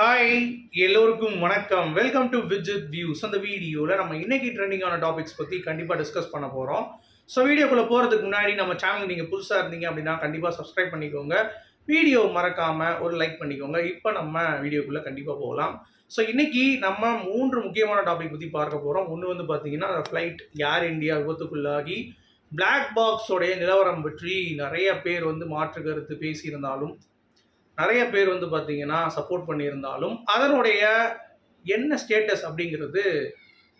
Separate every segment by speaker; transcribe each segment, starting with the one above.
Speaker 1: Hi எல்லோருக்கும் வணக்கம். Welcome to Vijith views அந்த வீடியோவில் நம்ம இன்னைக்கு ட்ரெண்டிங்கான டாபிக்ஸ் பற்றி கண்டிப்பாக டிஸ்கஸ் பண்ண போகிறோம் ஸோ வீடியோக்குள்ளே போகிறதுக்கு முன்னாடி நம்ம சேனல் நீங்கள் புதுசாக இருந்தீங்க அப்படின்னா கண்டிப்பாக சப்ஸ்கிரைப் பண்ணிக்கோங்க. வீடியோ மறக்காமல் ஒரு லைக் பண்ணிக்கோங்க. இப்போ நம்ம வீடியோக்குள்ளே கண்டிப்பாக போகலாம். ஸோ இன்றைக்கி நம்ம மூன்று முக்கியமான டாபிக் பற்றி பார்க்க போகிறோம் ஒன்று வந்து பார்த்தீங்கன்னா ஃப்ளைட் ஏர் இந்தியா விபத்துக்குள்ளாகி பிளாக் பாக்ஸோடைய நிலவரம் பற்றி நிறைய பேர் வந்து மாற்று கருத்து பேசியிருந்தாலும் நிறைய பேர் வந்து பார்த்திங்கன்னா சப்போர்ட் பண்ணியிருந்தாலும் அதனுடைய என்ன ஸ்டேட்டஸ் அப்படிங்கிறது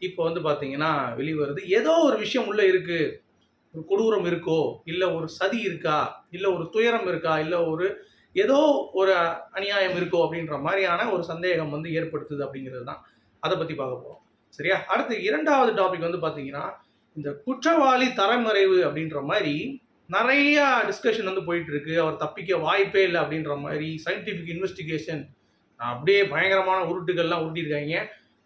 Speaker 1: இப்போ வந்து பார்த்திங்கன்னா வெளிவருது. ஏதோ ஒரு விஷயம் உள்ளே இருக்குது ஒரு கொடூரம் இருக்கோ இல்லை ஒரு சதி இருக்கா இல்லை ஒரு துயரம் இருக்கா இல்லை ஒரு ஏதோ ஒரு அநியாயம் இருக்கோ அப்படின்ற மாதிரியான ஒரு சந்தேகம் வந்து ஏற்படுத்துது அப்படிங்கிறது தான். அதை பற்றி பார்க்க போகிறோம் சரியா? அடுத்து இரண்டாவது டாபிக் வந்து பார்த்தீங்கன்னா இந்த குற்றவாளி தரமறைவு அப்படின்ற மாதிரி நிறைய டிஸ்கஷன் வந்து போயிட்டு இருக்கு அவர் தப்பிக்க வாய்ப்பே இல்லை அப்படின்ற மாதிரி சயின்டிஃபிக் இன்வெஸ்டிகேஷன் அப்படியே பயங்கரமான உருட்டுகள்லாம் உருட்டியிருக்காங்க.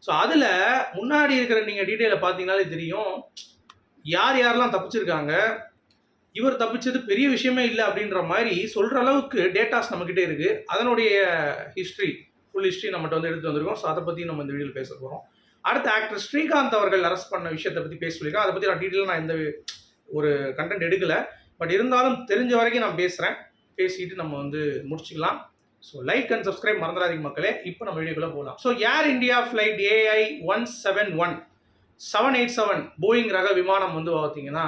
Speaker 1: ஸோ அதில் முன்னாடி இருக்கிற நீங்கள் டீட்டெயிலை பார்த்தீங்கனாலே தெரியும். யார் யாரெல்லாம் தப்பிச்சிருக்காங்க? இவர் தப்பிச்சது பெரிய விஷயமே இல்லை அப்படின்ற மாதிரி சொல்கிற அளவுக்கு டேட்டாஸ் நம்மக்கிட்ட இருக்குது அதனுடைய ஹிஸ்ட்ரி ஃபுல் ஹிஸ்ட்ரி நம்மகிட்ட வந்து எடுத்து வந்திருக்கோம். ஸோ அதை பற்றி நம்ம இந்த வீடியோவில் பேச போகிறோம் அடுத்த ஆக்டர் ஸ்ரீகாந்த் அவர்கள் அரெஸ்ட் பண்ண விஷயத்தை பற்றி பேச சொல்லியிருக்கேன் அதை பற்றி நான் டீட்டெயிலாக நான் எந்த ஒரு கண்டென்ட் எடுக்கலை. பட் இருந்தாலும் தெரிஞ்ச வரைக்கும் நான் பேசுகிறேன் பேசிட்டு நம்ம வந்து முடிச்சுக்கலாம். ஸோ லைக் அண்ட் சப்ஸ்கிரைப் மறந்துடாதீங்க மக்களே. இப்போ நம்ம வீடியோக்குள்ளே போகலாம். So Air India flight AI one seven one seven eight seven Boeing ரக விமானம் வந்து பார்த்தீங்கன்னா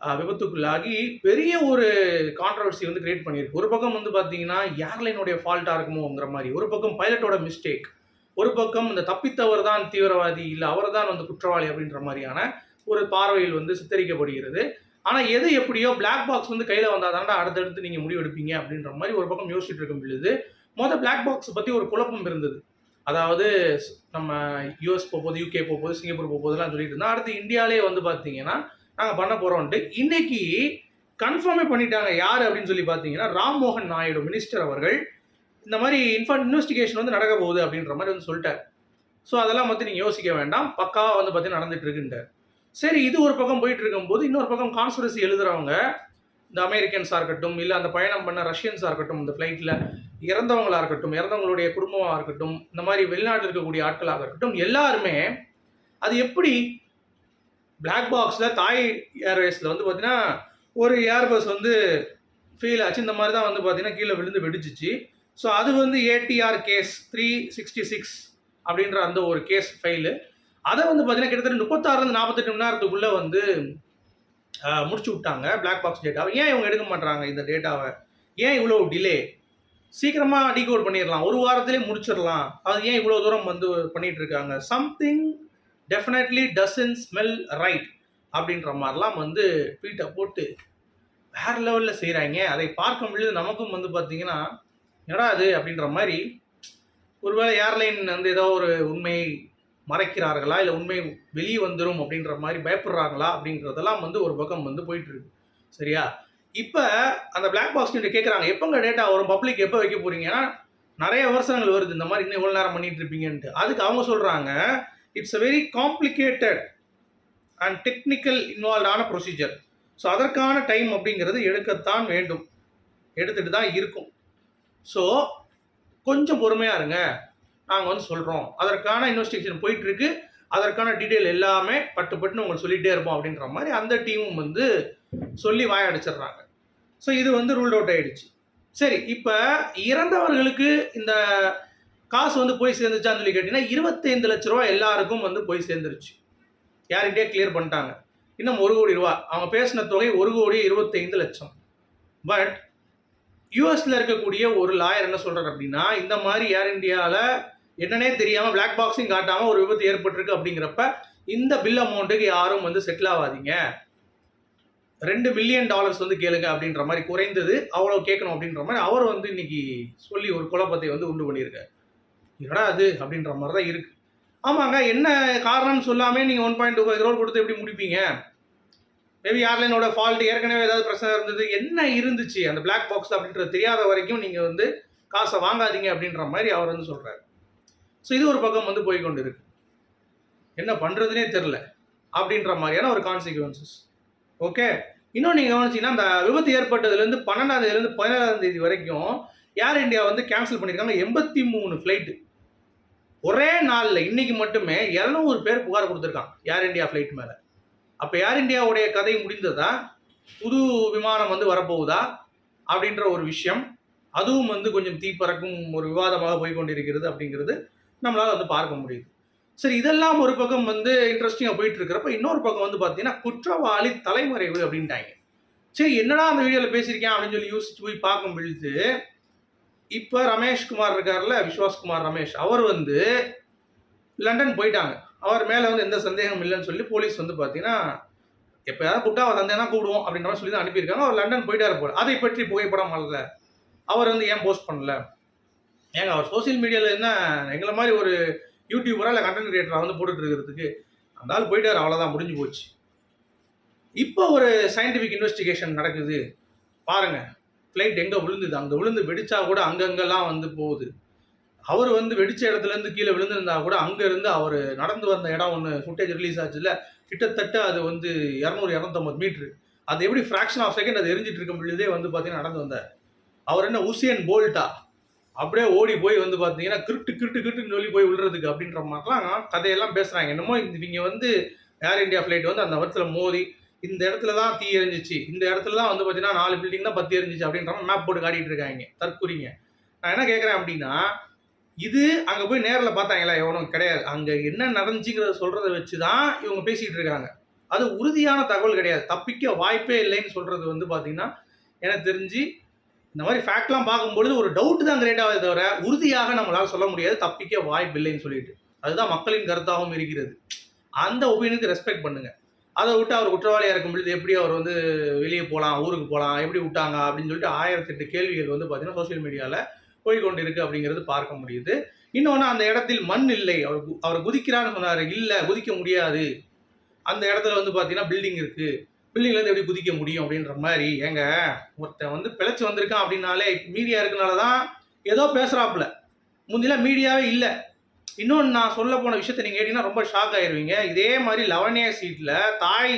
Speaker 1: விபத்துக்குள்ளாகி பெரிய ஒரு கான்ட்ரவர்சி வந்து கிரியேட் பண்ணியிருக்கு. ஒரு பக்கம் வந்து பார்த்தீங்கன்னா ஏர்லைனுடைய ஃபால்ட்டாக இருக்குமோங்கிற மாதிரி. ஒரு பக்கம் பைலட்டோட மிஸ்டேக் ஒரு பக்கம் இந்த தப்பித்தவர் தான் தீவிரவாதி இல்லை அவர் தான் வந்து குற்றவாளி அப்படின்ற மாதிரியான ஒரு பார்வையில் வந்து சித்தரிக்கப்படுகிறது. ஆனால் எது எப்படியோ பிளாக் பாக்ஸ் வந்து கையில் வந்தால் தாண்டா அடுத்தடுத்து நீங்கள் முடிவெடுப்பீங்க அப்படின்ற மாதிரி ஒரு பக்கம் யோசிச்சுட்டு இருக்கும் பொழுது மொதல் பிளாக் பாக்ஸ் பற்றி ஒரு குழப்பம் இருந்தது. அதாவது நம்ம யூஎஸ் போகும்போது யூகே போகும்போது சிங்கப்பூர் போகும்போதுலாம் சொல்லிட்டு இருந்தோம். அடுத்து இந்தியாவிலே வந்து பார்த்தீங்கன்னா நாங்கள் பண்ண போகிறோம்ட்டு இன்னைக்கு கன்ஃபார்மே பண்ணிட்டாங்க யார் அப்படின்னு சொல்லி பார்த்தீங்கன்னா ராம்மோகன் நாயுடு மினிஸ்டர் அவர்கள். இந்த மாதிரி இன்ஃபா இன்வெஸ்டிகேஷன் வந்து நடக்க போகுது அப்படின்ற மாதிரி வந்து சொல்லிட்டார். ஸோ அதெல்லாம் பற்றி நீங்கள் யோசிக்க வேண்டாம். பக்காவாக வந்து பார்த்தீங்கன்னா நடந்துட்டு இருக்குன்ட்டார். சரி இது ஒரு பக்கம் போயிட்டு இருக்கும்போது இன்னொரு பக்கம் கான்ஸ்பிரசி எழுதுறவங்க இந்த அமெரிக்கன்ஸாக இருக்கட்டும் இல்லை அந்த பயணம் பண்ண ரஷ்யன்ஸாக இருக்கட்டும் இந்த ஃப்ளைட்டில் இறந்தவங்களா இருக்கட்டும் இறந்தவங்களுடைய குடும்பமாக இருக்கட்டும் இந்த மாதிரி வெளிநாட்டில் இருக்கக்கூடிய ஆட்களாக இருக்கட்டும் எல்லாருமே அது எப்படி? பிளாக் பாக்ஸில் தாய் ஏர்வேஸில் வந்து பார்த்தீங்கன்னா ஒரு ஏர்பஸ் வந்து ஃபெயில் ஆச்சு இந்த மாதிரி தான் வந்து பார்த்தீங்கன்னா கீழே விழுந்து வெடிச்சிச்சு. ஸோ அது வந்து ATR case three sixty six அப்படின்ற அந்த ஒரு கேஸ் ஃபைலு அதை வந்து பார்த்தீங்கன்னா கிட்டத்தட்ட முப்பத்தாறுலேருந்து நாற்பத்தெட்டு மணி நேரத்துக்குள்ளே வந்து முடிச்சு விட்டாங்க. பிளாக் பாக்ஸ் டேட்டாவை ஏன் இவங்க எடுக்க மாட்டாங்க இந்த டேட்டாவை ஏன் இவ்வளோ டிலே சீக்கிரமாக டீகோட் பண்ணிடலாம். ஒரு வாரத்திலே முடிச்சிடலாம். அது ஏன் இவ்வளோ தூரம் வந்து பண்ணிட்டு இருக்காங்க something definitely dozen smell right அப்படின்ற மாதிரிலாம் வந்து ட்வீட்டை போட்டு வேறு லெவலில் செய்கிறாங்க அதை பார்க்கும் பொழுது நமக்கும் வந்து பார்த்தீங்கன்னா என்னடா அது அப்படின்ற மாதிரி ஒருவேளை ஏர்லைன் வந்து ஏதோ ஒரு உண்மையை மறைக்கிறார்களா இல்லை உண்மை வெளியே வந்துடும் அப்படின்ற மாதிரி பயப்படுறாங்களா அப்படின்றதெல்லாம் வந்து ஒரு பக்கம் வந்து போயிட்டு இருக்கு சரியா? இப்போ அந்த பிளாக் பாக்ஸ் கிட்ட கேட்குறாங்க எப்போங்க டேட்டா வரும்? பப்ளிக் எப்போ வைக்க போகிறீங்க ஏன்னா நிறைய விமர்சனங்கள் வருது இந்த மாதிரி இன்னும் இவ்வளோ நேரம் பண்ணிட்டு இருப்பீங்கன்ட்டு. அதுக்கு அவங்க சொல்கிறாங்க it's a very complicated and technical இன்வால்வ்டான procedure so அதற்கான டைம் அப்படிங்கிறது எடுக்கத்தான் வேண்டும். எடுத்துகிட்டு தான் இருக்கும். ஸோ கொஞ்சம் பொறுமையாக இருங்க. நாங்கள் வந்து சொல்கிறோம் அதற்கான இன்வெஸ்டிகேஷன் போயிட்டுருக்கு. அதற்கான டீட்டெயில் எல்லாமே பட்டு பட்டுன்னு உங்களுக்கு சொல்லிகிட்டே இருப்போம் அப்படின்ற மாதிரி அந்த டீமும் வந்து சொல்லி வாயடிச்சிடுறாங்க ஸோ இது வந்து ரூல்ட் அவுட் ஆகிடுச்சு சரி இப்போ இறந்தவர்களுக்கு இந்த காசு வந்து போய் சேர்ந்துச்சான்னு சொல்லி கேட்டிங்கன்னா இருபத்தைந்து லட்ச ரூபா எல்லாருக்கும் வந்து போய் சேர்ந்துருச்சு. யார்கிட்டயே கிளியர் பண்ணிட்டாங்க. இன்னும் ஒரு கோடி ரூபா. அவங்க பேசின தொகை ஒரு கோடி இருபத்தைந்து லட்சம். பட் யூஎஸில் இருக்கக்கூடிய ஒரு லாயர் என்ன சொல்கிறார் அப்படின்னா இந்த மாதிரி ஏர் இந்தியாவில் என்னன்னே தெரியாமல் பிளாக் பாக்ஸிங் காட்டாமல் ஒரு விபத்து ஏற்பட்டிருக்கு அப்படிங்கிறப்ப இந்த பில் அமௌண்ட்டுக்கு யாரும் வந்து செட்டில் ஆகாதீங்க. ரெண்டு மில்லியன் டாலர்ஸ் வந்து கேளுங்க அப்படின்ற மாதிரி குறைந்தது அவ்வளோ கேட்கணும் அப்படின்ற மாதிரி அவர் வந்து இன்னைக்கு சொல்லி ஒரு குழப்பத்தை வந்து உண்டு பண்ணியிருக்காரு. என்னடா அது அப்படின்ற மாதிரி தான் இருக்கு. ஆமாங்க என்ன காரணம்னு சொல்லாமே நீங்கள் one point two five crore கொடுத்து எப்படி முடிப்பீங்க? மேபி ஏர்லைனோட ஃபால்ட் ஏற்கனவே ஏதாவது பிரச்சனை இருந்தது என்ன இருந்துச்சு? அந்த பிளாக் பாக்ஸ் அப்படின்றது தெரியாத வரைக்கும் நீங்கள் வந்து காசை வாங்காதீங்க அப்படின்ற மாதிரி அவர் வந்து சொல்கிறாரு ஸோ இது ஒரு பக்கம் வந்து போய்கொண்டு இருக்கு என்ன பண்ணுறதுனே தெரில. அப்படின்ற மாதிரியான ஒரு கான்சிக்வன்சஸ் ஓகே இன்னும் நீங்கள் கவனிச்சிங்கன்னா அந்த விபத்து ஏற்பட்டதுலேருந்து பன்னெண்டாம் தேதியிலேருந்து பதினேழாம் தேதி வரைக்கும் ஏர் இந்தியா வந்து கேன்சல் பண்ணியிருக்காங்க எண்பத்தி மூணு ஃப்ளைட்டு ஒரே நாளில் இன்றைக்கி மட்டுமே இரநூறு பேர் புகார் கொடுத்துருக்கான் ஏர் இந்தியா ஃப்ளைட் மேலே. அப்போ ஏர் இந்தியாவுடைய கதை முடிந்ததா? புது விமானம் வந்து வரப்போகுதா? அப்படின்ற ஒரு விஷயம். அதுவும் வந்து கொஞ்சம் தீப்பறக்கும் ஒரு விவாதமாக போய்கொண்டிருக்கிறது அப்படிங்கிறது நம்மளால் வந்து பார்க்க முடியுது. சரி இதெல்லாம் ஒரு பக்கம் வந்து இன்ட்ரெஸ்டிங்காக போயிட்டு இருக்கிறப்ப இன்னொரு பக்கம் வந்து பார்த்தீங்கன்னா குற்றவாளி தலைமறைவு அப்படின்ட்டாங்க. சரி என்னடா அந்த வீடியோவில் பேசியிருக்கேன் அப்படின்னு சொல்லி யோசிச்சு போய் பார்க்கும் பொழுது இப்போ ரமேஷ்குமார் இருக்கார்ல விஸ்வாஸ்குமார் ரமேஷ் அவர் வந்து லண்டன் போயிட்டாங்க. அவர் மேலே வந்து எந்த சந்தேகம் இல்லைன்னு சொல்லி போலீஸ் வந்து பார்த்தீங்கன்னா எப்போயாவது கூப்பிட்டா அவர் வந்தேன்னா கூடுவோம் அப்படின்ற மாதிரி சொல்லி தான் அனுப்பியிருக்காங்க. அவர் லண்டன் போயிட்டார் போல. அதை பற்றி புகைப்படம் வரல. அவர் வந்து ஏன் போஸ்ட் பண்ணல? ஏங்க அவர் சோஷியல் மீடியாவில் என்ன எங்களை மாதிரி ஒரு யூடியூபராக இல்லை கண்டென்ட் கிரியேட்டராக வந்து போட்டுட்டு இருக்கிறதுக்கு அந்த ஆள் போயிட்டார் அவ்வளோதான் முடிஞ்சு போச்சு. இப்போ ஒரு சயின்டிஃபிக் இன்வெஸ்டிகேஷன் நடக்குது. பாருங்கள் ஃப்ளைட் எங்கே விழுந்தது? அங்கே விழுந்து வெடிச்சா கூட அங்கங்கெல்லாம் வந்து போகுது. அவர் வந்து வெடிச்ச இடத்துலேருந்து கீழே விழுந்திருந்தா கூட அங்கேருந்து அவர் நடந்து வந்த இடம் ஒன்று ஃபுட்டேஜ் ரிலீஸ் ஆச்சுல கிட்டத்தட்ட அது வந்து இரநூறு இரநூத்தம்பது மீட்ரு அது எப்படி ஃப்ராக்ஷன் ஆஃப் செகண்ட் அது எரிஞ்சிட்டு இருக்கும் பொழுதே வந்து பார்த்தீங்கன்னா நடந்து வந்தார். அவர் என்ன உசியன் போல்ட்டா அப்படியே ஓடி போய் வந்து பார்த்தீங்கன்னா கிருட்டு கிருட்டு கிருட்டுன்னு சொல்லி போய் விழுறதுக்கு அப்படின்ற மாதிரிலாம் கதையெல்லாம் பேசுகிறாங்க என்னமோ இவங்க வந்து ஏர் இந்தியா ஃப்ளைட் வந்து அந்த இடத்துல மோதி இந்த இடத்துல தான் தீ எரிஞ்சிச்சு இந்த இடத்துல தான் வந்து பார்த்தீங்கன்னா நாலு பில்டிங் தான் பத்தி எரிஞ்சிச்சு அப்படின்ற மாதிரி மேப் போட்டு காட்டிட்டு இருக்காங்க தற்குறிங்க. நான் என்ன கேட்குறேன் அப்படின்னா இது அங்கே போய் நேரில் பார்த்தாங்களா? எவனும் கிடையாது. அங்கே என்ன நடந்துச்சுங்கிறத சொல்கிறத வச்சு தான் இவங்க பேசிகிட்டு இருக்காங்க. அது உறுதியான தகவல் கிடையாது. தப்பிக்க வாய்ப்பே இல்லைன்னு சொல்கிறது வந்து பார்த்தீங்கன்னா எனக்கு தெரிஞ்சு இந்த மாதிரி ஃபேக்ட்லாம் பார்க்கும்பொழுது ஒரு டவுட் தான் கிரியேட் ஆகுது தவிர உறுதியாக நம்மளால் சொல்ல முடியாது. தப்பிக்க வாய்ப்பு இல்லைன்னு சொல்லிட்டு. அதுதான் மக்களின் கருத்தாகவும் இருக்கிறது. அந்த ஒப்பீனியனுக்கு ரெஸ்பெக்ட் பண்ணுங்க. அதை விட்டு அவர் குற்றவாளியாக இருக்கும் பொழுது எப்படி அவர் வந்து வெளியே போகலாம் ஊருக்கு போகலாம் எப்படி விட்டாங்க அப்படின்னு சொல்லிட்டு ஆயிரத்தெட்டு கேள்விகள் வந்து பார்த்தீங்கன்னா சோஷியல் மீடியாவில் போய் கொண்டு இருக்கு அப்படிங்கிறது பார்க்க முடியுது. இன்னொன்று அந்த இடத்தில் மண் இல்லை. அவர் கு- அவர் குதிக்கிறான்னு சொன்னார். இல்லை குதிக்க முடியாது. அந்த இடத்துல வந்து பார்த்தீங்கன்னா பில்டிங் இருக்குது பில்டிங்லேருந்து எப்படி குதிக்க முடியும் அப்படின்ற மாதிரி ஏங்க ஒருத்தன் வந்து பிழைச்சி வந்திருக்கான் அப்படின்னாலே மீடியா இருக்கனால தான் ஏதோ பேசுகிறாப்புல முந்திலாம் மீடியாவே இல்லை. இன்னொன்று நான் சொல்ல போன விஷயத்தை நீங்கள் கேட்டிங்கன்னா ரொம்ப ஷாக் ஆயிருவீங்க. இதே மாதிரி லெவனே சீட்டில் தாய்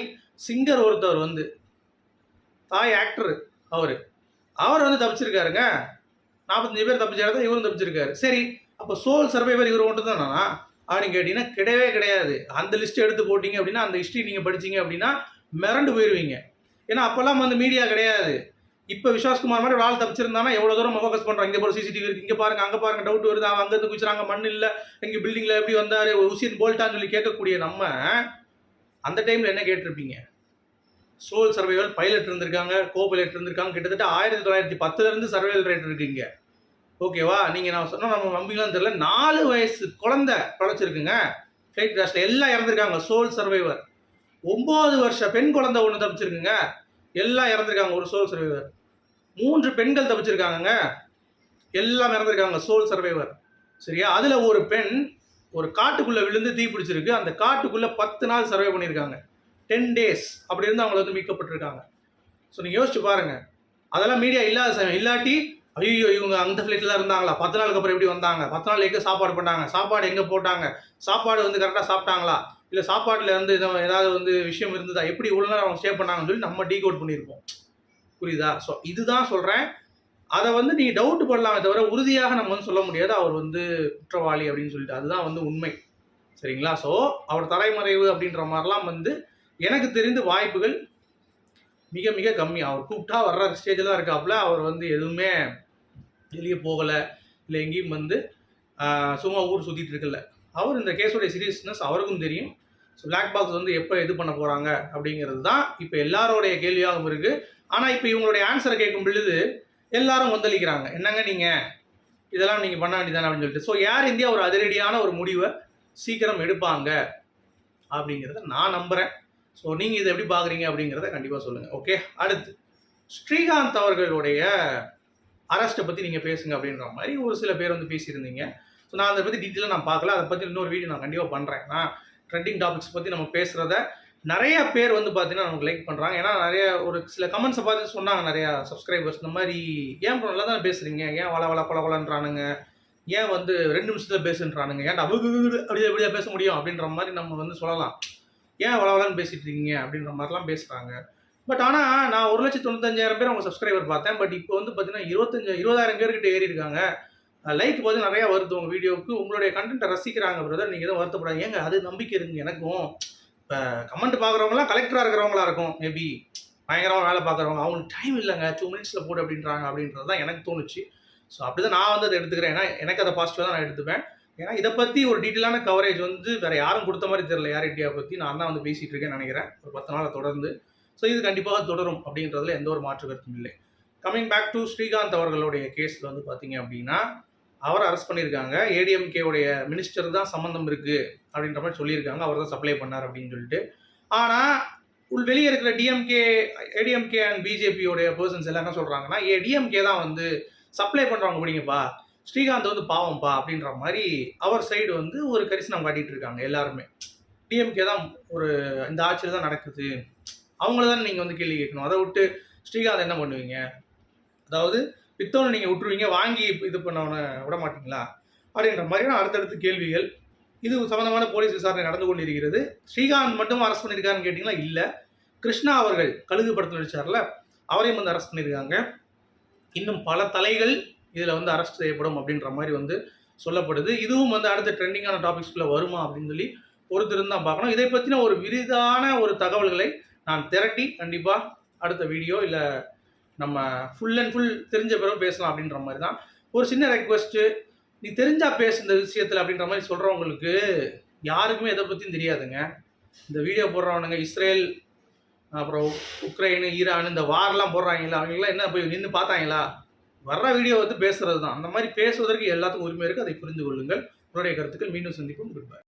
Speaker 1: சிங்கர் ஒருத்தவர் வந்து தாய் ஆக்டர் அவர். அவர் வந்து தப்பிச்சிருக்காருங்க. நாற்பத்தஞ்சு பேர் தப்பிச்ச தான் இவரும் தப்பிச்சிருக்காரு. சரி அப்போ சோல் சர்வைவர் இவர் மட்டும் தானா? அப்படின்னு கேட்டிங்கன்னா கிடையவே கிடையாது. அந்த லிஸ்ட் எடுத்து போட்டிங்க அப்படின்னா அந்த ஹிஸ்ட்ரி நீங்கள் படிச்சீங்க அப்படின்னா மிரண்டு போயிடுவீங்க ஏன்னா அப்போல்லாம் வந்து மீடியா கிடையாது. இப்போ விஸ்வாஸ்குமார் மாதிரி ஒரு ஆள் தப்பிச்சிருந்தானா எவ்வளோ தூரம் ஃபோக்கஸ் பண்ணுறாங்க இங்கே போகிற சிசிடிவி இருக்குது இங்கே பாருங்க அங்கே பாருங்க டவுட் வருது. அவன் அங்கேருந்து குச்சிறாங்க மண் இல்லை. இங்கே பில்டிங்கில் எப்படி வந்தார்? உசின் போல்ட்டான்னு சொல்லி கேட்கக்கூடிய நம்ம அந்த டைமில் என்ன கேட்டிருப்பீங்க? சோல் சர்வைவல் பைலட் இருந்திருக்காங்க கோ பைலட் இருந்திருக்காங்க. கிட்டத்தட்ட ஆயிரத்தி தொள்ளாயிரத்தி பத்துலேருந்து சர்வைவல் ரேட் இருக்கீங்க ஓகேவா நீங்கள் நான் சொன்னால் நம்ம நம்பிக்கலாம் தெரியல. நாலு வயசு குழந்தை படைச்சிருக்குங்க ஃப்ளைட் கிராஷில் எல்லாம் இறந்துருக்காங்க. சோல் சர்வைவர் ஒம்பது வருஷ பெண் குழந்தை ஒன்று தப்பிச்சிருக்குங்க. எல்லாம் இறந்துருக்காங்க ஒரு சோல் சர்வைவர் மூன்று பெண்கள் தப்பிச்சிருக்காங்கங்க. எல்லாம் இறந்துருக்காங்க சோல் சர்வைவர் சரியா? அதில் ஒரு பெண் ஒரு காட்டுக்குள்ளே விழுந்து தீ பிடிச்சிருக்கு. அந்த காட்டுக்குள்ளே பத்து நாள் சர்வை பண்ணியிருக்காங்க. டென் டேஸ் அப்படி இருந்து அவங்கள வந்து மீட்கப்பட்டிருக்காங்க. ஸோ நீங்கள் யோசிச்சு பாருங்கள் அதெல்லாம் மீடியா இல்லாத சமயம். இல்லாட்டி ஐயோ இவங்க அந்த ஃப்ளைட்டில் இருந்தாங்களா? பத்து நாளுக்கு அப்புறம் எப்படி வந்தாங்க? பத்து நாள் எங்கே சாப்பாடு பண்ணாங்க? சாப்பாடு எங்கே போட்டாங்க? சாப்பாடு வந்து கரெக்டாக சாப்பிட்டாங்களா? இல்லை சாப்பாட்டில் வந்து இதை ஏதாவது வந்து விஷயம் இருந்ததா? எப்படி இவ்வளோ நேரம் அவங்க ஸ்டே பண்ணாங்கன்னு சொல்லி நம்ம டீ கோட் பண்ணியிருப்போம் புரியுதா? ஸோ இதுதான் சொல்கிறேன் அதை வந்து நீ டவுட் பண்ணலாமே தவிர உறுதியாக நம்ம வந்து சொல்ல முடியாது. அவர் வந்து குற்றவாளி அப்படின்னு சொல்லிட்டு. அதுதான் வந்து உண்மை. சரிங்களா? ஸோ அவர் தலைமறைவு அப்படின்ற மாதிரிலாம் வந்து எனக்கு தெரிந்து வாய்ப்புகள் மிக மிக கம்மி. அவர் கூப்பிட்டா வர்ற ஸ்டேஜில் தான் இருக்காப்புல. அவர் வந்து எதுவுமே வெளியே போகலை. இல்லை எங்கேயும் வந்து சும்மா ஊர் சுற்றிட்டு இருக்கல. அவர் இந்த கேஸோடைய சீரியஸ்னஸ் அவருக்கும் தெரியும். ஸோ பிளாக் பாக்ஸ் வந்து எப்போ இது பண்ண போகிறாங்க அப்படிங்கிறது தான் இப்போ எல்லாரோடைய கேள்வியாகவும் இருக்குது ஆனால் இப்போ இவங்களுடைய ஆன்சரை கேட்கும் பொழுது எல்லாரும் கொந்தளிக்கிறாங்க. என்னங்க நீங்கள் இதெல்லாம் நீங்கள் பண்ண வேண்டியதானே அப்படின்னு சொல்லிட்டு. ஸோ யார் இந்தியா ஒரு அதிரடியான ஒரு முடிவை சீக்கிரம் எடுப்பாங்க அப்படிங்கிறத நான் நம்புகிறேன் ஸோ நீங்கள் இதை எப்படி பார்க்குறீங்க அப்படிங்கிறத கண்டிப்பாக சொல்லுங்கள் ஓகே அடுத்து ஸ்ரீகாந்த் அவர்களுடைய அரெஸ்ட்டை பற்றி நீங்கள் பேசுங்க அப்படின்ற மாதிரி ஒரு சில பேர் வந்து பேசியிருந்தீங்க. ஸோ நான் அதை பற்றி டீட்டெயிலாக நான் பார்க்கல. அதை பற்றி இன்னொரு வீடியோ நான் கண்டிப்பாக பண்ணுறேன் நான் ட்ரெண்டிங் டாபிக்ஸ் பற்றி நம்ம பேசுகிறத நிறைய பேர் வந்து பார்த்தீங்கன்னா நமக்கு லைக் பண்ணுறாங்க ஏன்னா நிறைய ஒரு சில கமெண்ட்ஸை பார்த்து சொன்னாங்க நிறையா சப்ஸ்கிரைபர்ஸ் இந்த மாதிரி ஏன் ப்ரோ நல்லா தானே பேசுகிறீங்க ஏன் வள வள கொல கொலன்றானுங்க ஏன் வந்து ரெண்டு நிமிஷத்தில் பேசுன்றானுங்க? ஏன்டா அவங்க அப்படியே அப்படியே பேச முடியும்? அப்படின்ற மாதிரி நம்ம வந்து சொல்லலாம். ஏன் வளவலன்னு பேசிட்டு இருக்கீங்க? அப்படின்ற மாதிரிலாம் பேசுகிறாங்க பட் ஆனால் நான் ஒரு லட்சத்தி தொண்ணூத்தஞ்சாயிரம் பேர் அவங்க சப்ஸ்கிரைபர் பார்த்தேன். பட் இப்போ வந்து பார்த்தீங்கன்னா இருபத்தஞ்சு இருபதாயிரம் பேர்கிட்ட ஏறி இருக்காங்க லைக் போது நிறையா வருது உங்கள் வீடியோவுக்கு உங்களுடைய கண்டென்ட்டை ரசிக்கிறாங்க பிரதர் நீங்கள் எதுவும் வருத்தப்படாது ஏங்க அது நம்பிக்கை இருக்குங்க எனக்கும். இப்போ கமெண்ட் பார்க்குறவங்களாம் கலெக்டராக இருக்கிறவங்களா இருக்கும். மேபி பயங்கரமாக வேலை பார்க்குறவங்க. அவங்களுக்கு டைம் இல்லைங்க. டூ மினிட்ஸில் போடு அப்படின்றாங்க அப்படின்றது தான் எனக்கு தோணுச்சு. ஸோ அப்படி தான் நான் வந்து அதை எடுத்துக்கிறேன். ஏன்னா எனக்கு அதை பாசிட்டிவாக தான் நான் எடுத்துப்பேன். ஏன்னா இதை பற்றி ஒரு டீட்டெயிலான கவரேஜ் வந்து வேறு யாரும் கொடுத்த மாதிரி தெரியல. யார் இந்தியாவை பற்றி நான் தான் வந்து பேசிகிட்டு இருக்கேன்னு நினைக்கிறேன். ஒரு பத்து நாளை தொடர்ந்து. ஸோ இது கண்டிப்பாக தொடரும் அப்படின்றதுல எந்த ஒரு மாற்று கருத்தும் இல்லை. கம்மிங் பேக் டு ஸ்ரீகாந்த் அவர்களுடைய கேஸில் வந்து பார்த்தீங்க அப்படின்னா அவரை அரெஸ்ட் பண்ணியிருக்காங்க. ஏடிஎம்கேவுடைய மினிஸ்டர் தான் சம்மந்தம் இருக்குது அப்படின்ற மாதிரி சொல்லியிருக்காங்க. அவர் தான் சப்ளை பண்ணார் அப்படின்னு சொல்லிட்டு. ஆனால் உள் வெளியே இருக்கிற டிஎம்கே ஏடிஎம்கே அண்ட் பிஜேபியோடைய பர்சன்ஸ் எல்லாம் என்ன சொல்கிறாங்கன்னா ஏ டிஎம்கே தான் வந்து சப்ளை பண்ணுறவங்க பிடிங்கப்பா. ஸ்ரீகாந்த் வந்து பாவம்ப்பா அப்படின்ற மாதிரி அவர் சைடு வந்து ஒரு கரிசனம் காட்டிகிட்டு இருக்காங்க எல்லாருமே. டிஎம்கே தான் ஒரு இந்த ஆட்சியில் தான் நடக்குது. அவங்கள தான் நீங்கள் வந்து கேள்வி கேட்கணும். அதை விட்டு ஸ்ரீகாந்த் என்ன பண்ணுவீங்க? அதாவது பித்தவனை நீங்கள் விட்டுருவீங்க வாங்கி இது பண்ணவனை விட மாட்டீங்களா? அப்படின்ற மாதிரியான அடுத்தடுத்த கேள்விகள். இது சம்மந்தமான போலீஸ் விசாரணை நடந்து கொண்டிருக்கிறது. ஸ்ரீகாந்த் மட்டும் அரெஸ்ட் பண்ணியிருக்காருன்னு கேட்டிங்கன்னா இல்லை. கிருஷ்ணா அவர்கள் கழுகு படத்தில் நடிச்சார்ல அவரையும் வந்து அரெஸ்ட் பண்ணியிருக்காங்க இன்னும் பல தலைகள் இதில் வந்து அரெஸ்ட் செய்யப்படும் அப்படின்ற மாதிரி வந்து சொல்லப்படுது. இதுவும் வந்து அடுத்த ட்ரெண்டிங்கான டாபிக்ஸ்குள்ளே வருமா அப்படின்னு சொல்லி பொறுத்திருந்து தான் பார்க்கணும். இதை பற்றின ஒரு விரிதான ஒரு தகவல்களை நான் திரட்டி கண்டிப்பாக அடுத்த வீடியோ இல்லை நம்ம ஃபுல் அண்ட் ஃபுல் தெரிஞ்ச பிறகு பேசலாம் அப்படின்ற மாதிரி தான். ஒரு சின்ன ரெக்வஸ்ட்டு நீ தெரிஞ்சா பேசு இந்த விஷயத்தில் அப்படின்ற மாதிரி சொல்கிறவங்களுக்கு யாருக்குமே எதை பற்றியும் தெரியாதுங்க. இந்த வீடியோ போடுறவனுங்க இஸ்ரேல் அப்புறம் உக்ரைனு ஈரான் இந்த வார்லாம் போடுறாங்களா? அவங்களாம் என்ன போய் நின்று பார்த்தாங்களா? வர்ற வீடியோ வந்து பேசுகிறது தான். அந்த மாதிரி பேசுவதற்கு எல்லாத்துக்கும் உரிமை இருக்குது அதை புரிந்து கொள்ளுங்கள். உங்களுடைய கருத்துக்கள் மீண்டும் சந்திப்போம். Good bye